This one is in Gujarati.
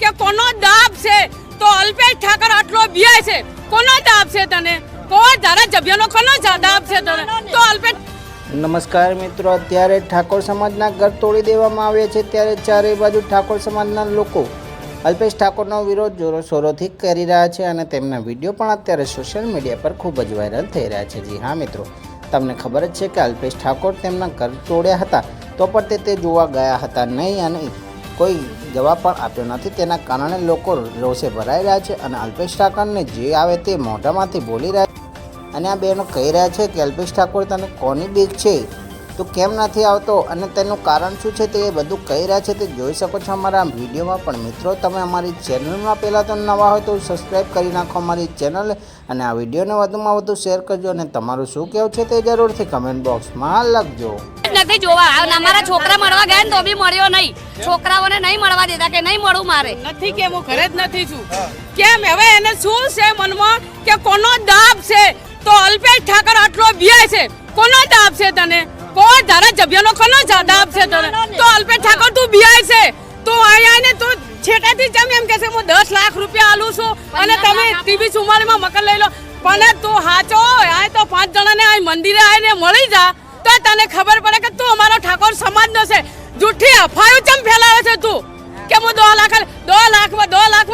કે કોનો દાબ છે? તો અલ્પેશ ઠાકર આટલો બિયાય છે. કોનો દાબ છે તને? કોઈ ધારાસભ્યનો કોનો દાબ છે તને? તો અલ્પેશ નમસ્કાર મિત્રો, અત્યારે ઠાકોર સમાજના ઘર તોડી દેવામાં આવ્યા છે, ત્યારે ચારે બાજુ ઠાકોર સમાજના લોકો અલ્પેશ ઠાકોરનો વિરોધ જોરોશોરોથી કરી રહ્યા છે અને તેમના વીડિયો પણ અત્યારે સોશિયલ મીડિયા પર ખૂબ જ વાયરલ થઈ રહ્યા છે. જી હા મિત્રો, તમને ખબર જ છે કે અલ્પેશ ઠાકોર તેમના ઘર તોડ્યા હતા, તો પણ તે જોવા ગયા હતા નહીં અને કોઈ જવાબ પણ આપ્યો નથી. તેના કારણે લોકો રોષે ભરાઈ રહ્યા છે અને અલ્પેશ ઠાકોરને જે આવે તે મોઢામાંથી બોલી રહ્યા અને આ બહેનો કહી રહ્યા છે કે, અલ્પેશ ઠાકોર, તને કોની બીક છે? તો કેમ નથી આવતો? અને તેનું કારણ શું છે તે બધું કહી રહ્યા છે. તે જોઈ શકો છો અમારા વિડીયોમાં પણ મિત્રો, તમે અમારી ચેનલમાં પહેલાં તો નવા હોય તો સબસ્ક્રાઈબ કરી નાખો અમારી ચેનલ અને આ વિડીયોને વધુમાં વધુ શેર કરજો અને તમારું શું કહેવું છે તે જરૂરથી કમેન્ટ બોક્સમાં લખજો. નથી જોવા. અમારા છોકરા મળવા ગયા તો બી મળ્યો નહીં. છોકરાઓને નહીં મળવા દેતા કે નહીં મળું મારે? નથી કે હું ઘરે જ નથી છું. કેમ? હવે એને શું છે મનમાં? કે કોનો દાબ છે? તો અલ્પેશ ઠાકર આટલો બિયાય છે. કોનો દાબ છે તને? કોઈ ધારાસભ્યનો કોનો જા- દાબ છે તને? તો અલ્પેશ ઠાકર તું બિયાય છે. તું અહીંયા ને તું છેટાથી જમ એમ કે છે હું દસ લાખ રૂપિયા આલું છું અને તમે ટીવી સુમારીમાં મકાન લઈ લો. પણ તું હાચો આ તો પાંચ જણાને આ મંદિરે આવીને મળી જા. તો તને ખબર પડે કે दो लाख दो लाख दो लाख